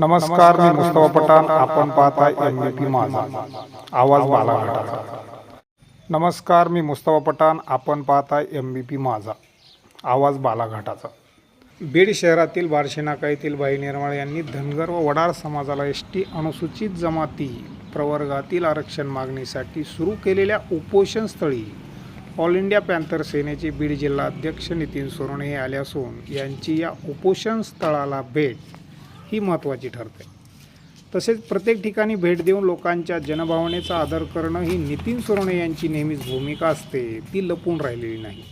नमस्कार मी मुस्तफा पठाण. आपण पाहताय एम बी पी माझा. आवाज बालाघाटाचा. नमस्कार मी मुस्तफा पठाण. आपण पाहताय एम बी पी माझा. आवाज बालाघाटाचा. बीड शहरातील बार्शी नाका येथील बाई निर्माळ यांनी धनगर व वडार समाजाला एस टी अनुसूचित जमाती प्रवर्गातील आरक्षण मागणीसाठी सुरू केलेल्या उपोषणस्थळी ऑल इंडिया पॅन्थर सेनेचे बीड जिल्हा अध्यक्ष नितीन सोरणे हे आले असून यांची या उपोषण स्थळाला भेट ही महत्त्वाची ठरते. तसेच प्रत्येक ठिकाणी भेट देऊन लोकांच्या जनभावनेचा आदर करणं ही नितीन सोरणे यांची नेहमीच भूमिका असते ती लपून राहिलेली नाही.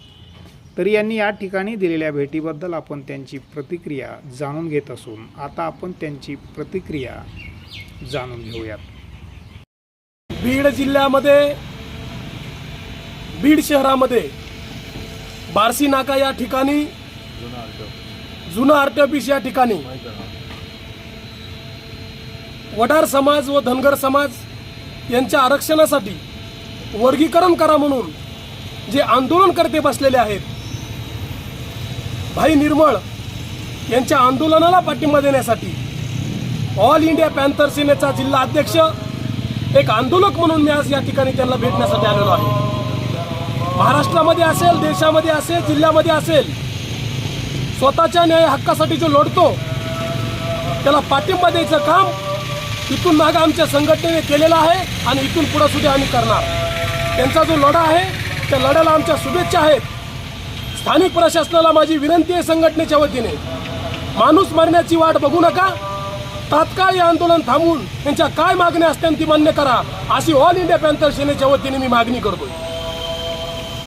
तरी यांनी या ठिकाणी दिलेल्या भेटीबद्दल आपण त्यांची प्रतिक्रिया जाणून घेत असून आता आपण त्यांची प्रतिक्रिया जाणून घेऊयात. बीड जिल्ह्यामध्ये बीड शहरामध्ये बारसी नाका या ठिकाणी जुनं आरटी ऑफिस या ठिकाणी वडार समाज व धनगर समाज यांच्या आरक्षणासाठी वर्गीकरण करा म्हणून जे आंदोलनकर्ते बसलेले आहेत भाई निर्मळ यांच्या आंदोलनाला पाठिंबा देण्यासाठी ऑल इंडिया पॅन्थर सेनेचा जिल्हा अध्यक्ष एक आंदोलक म्हणून मी आज या ठिकाणी त्यांना भेटण्यासाठी आलेलो आहे. महाराष्ट्रामध्ये असेल देशामध्ये असेल जिल्ह्यामध्ये असेल स्वतःच्या न्याय हक्कासाठी जो लढतो त्याला पाठिंबा द्यायचं काम इथून मागं आमच्या संघटनेने केलेला आहे आणि इथून पुढं सुद्धा आम्ही करणार. त्यांचा जो लढा आहे त्या लढ्याला आमच्या शुभेच्छा आहेत. स्थानिक प्रशासनाला माझी विनंती आहे संघटनेच्या वतीने. माणूस मरण्याची वाट बघू नका. तात्काळ हे आंदोलन थांबवून त्यांच्या काय मागण्या असतील ती मान्य करा. अशी ऑल इंडिया पॅन्थर सेनेच्या वतीने मी मागणी करतोय.